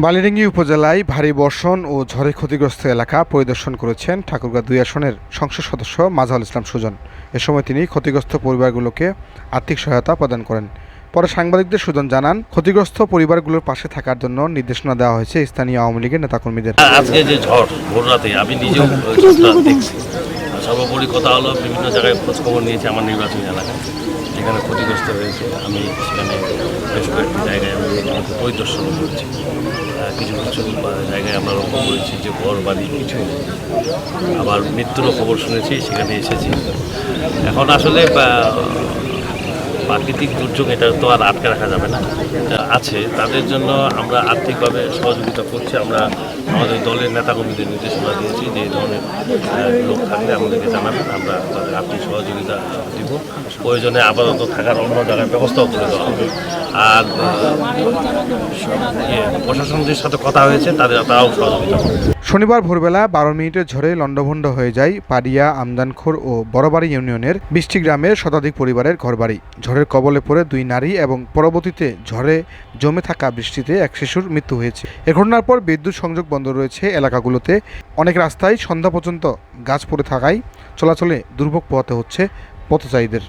বালিডাঙ্গি উপজেলায় ভারী বর্ষণ ও ঝড়ে ক্ষতিগ্রস্ত এলাকা পরিদর্শন করেছেন ঠাকুরগাঁ দুই আসনের সংসদ সদস্য মাজাহুল ইসলাম সুজন। এ সময় তিনি ক্ষতিগ্রস্ত পরিবারগুলোকে আর্থিক সহায়তা প্রদান করেন। পরে সাংবাদিকদের সুজন জানান, ক্ষতিগ্রস্ত পরিবারগুলোর পাশে থাকার জন্য নির্দেশনা দেওয়া হয়েছে স্থানীয় আওয়ামী লীগের নেতাকর্মীদের। আজকে যে ঝড়, ভোর রাতে, আমি নিজেও সর্বোপরি কথা হলো, বিভিন্ন জায়গায় খোঁজখবর আমার নির্বাচনী এলাকায় যেখানে ক্ষতিগ্রস্ত হয়েছে, আমি সেখানে বেশ কয়েকটি জায়গায় আমি রীতিমতো পরিদর্শন করেছি। কিছু কিছু জায়গায় আমরা লক্ষ্য করেছি যে ঘর বাড়ি কিছু আবার মৃত্যুরও খবর শুনেছি, সেখানে এসেছি। এখন আসলে প্রাকৃতিক দুর্যোগ এটা তো আর আটকে রাখা যাবে না। আছে তাদের জন্য আমরা আর্থিকভাবে সহযোগিতা করছি। আমরা আমাদের দলের নেতাকর্মীদের নির্দেশনা দিয়েছি যে ধরনের লোক থাকলে আমাদেরকে জানাবেন। আমরা তাদের আর্থিক সহযোগিতা দিব। প্রয়োজনে আপাতত থাকার অন্য জায়গায় ব্যবস্থাও করে দেওয়া হবে। আর ইয়ে, প্রশাসনদের সাথে কথা হয়েছে তাদের তারাও সহযোগিতা করবে। শনিবার ভোরবেলা বারো মিনিটের ঝড়ে লণ্ডভণ্ড হয়ে যায় পাডিয়া, আমদানখোর ও বড়বাড়ি ইউনিয়নের বৃষ্টি গ্রামের শতাধিক পরিবারের ঘরবাড়ি। ঝড়ের কবলে পড়ে দুই নারী এবং পরবর্তীতে ঝড়ে জমে থাকা বৃষ্টিতে এক শিশুর মৃত্যু হয়েছে। এ ঘটনার পর বিদ্যুৎ সংযোগ বন্ধ রয়েছে এলাকাগুলোতে। অনেক রাস্তায় সন্ধ্যা পর্যন্ত গাছ পড়ে থাকায় চলাচলে দুর্ভোগ পোহাতে হচ্ছে পথচারীদের।